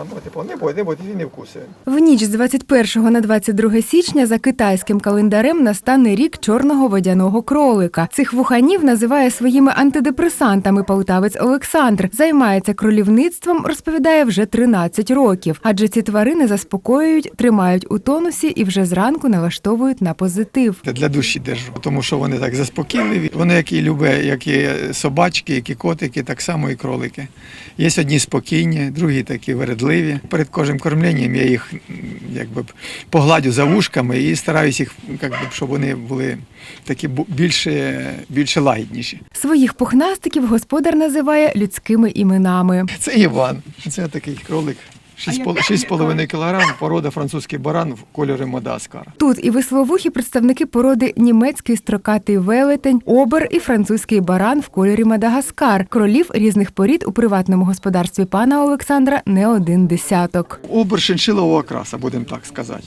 От, типу, не не не. В ніч з 21 на 22 січня за китайським календарем настане рік чорного водяного кролика. Цих вуханів називає своїми антидепресантами полтавець Олександр. Займається кролівництвом, розповідає вже 13 років. Адже ці тварини заспокоюють, тримають у тонусі і вже зранку налаштовують на позитив. Для душі держу, тому що вони так заспокійливі. Вони які люблять, як і собачки, як і котики, так само і кролики. Є одні спокійні, другі такі вередливі. Перед кожним кормленням я їх якби погладю за вушками і стараюсь їх, якби, щоб вони були такі більше, більше лагідніші. Своїх пухнастиків господар називає людськими іменами. Це Іван. Це такий кролик. 6,5 кілограм порода французький баран в кольорі Мадаскар. Тут і висловухі представники породи німецький строкатий велетень, обер і французький баран в кольорі Мадагаскар. Кролів різних порід у приватному господарстві пана Олександра не один десяток. Обер шиншилового окраса, будемо так сказати.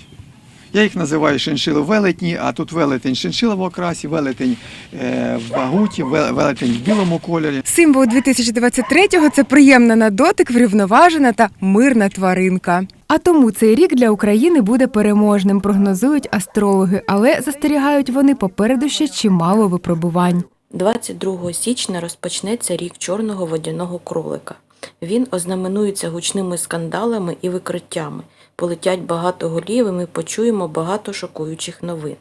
Я їх називаю шиншило велетні, а тут велетень шиншилового окрасі, велетень е, в багуті, велетень в білому кольорі. Символ 2023-го – це приємна на дотик, врівноважена та мирна тваринка. А тому цей рік для України буде переможним, прогнозують астрологи, але застерігають вони попереду ще чимало випробувань. 22 січня розпочнеться рік чорного водяного кролика. Він ознаменується гучними скандалами і викриттями. Полетять багато голів, і ми почуємо багато шокуючих новин.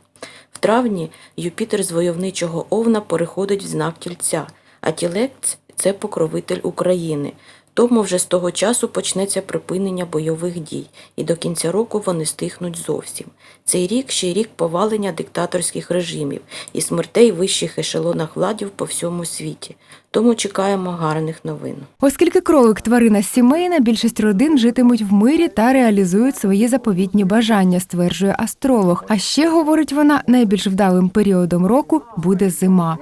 В травні Юпітер з войовничого овна переходить в знак тільця, а тілець це покровитель України. Тому вже з того часу почнеться припинення бойових дій, і до кінця року вони стихнуть зовсім. Цей рік ще й рік повалення диктаторських режимів і смертей в вищих ешелонах владів по всьому світі. Тому чекаємо гарних новин. Оскільки кролик тварина сімейна, більшість родин житимуть в мирі та реалізують свої заповітні бажання, стверджує астролог. А ще говорить вона, найбільш вдалим періодом року буде зима.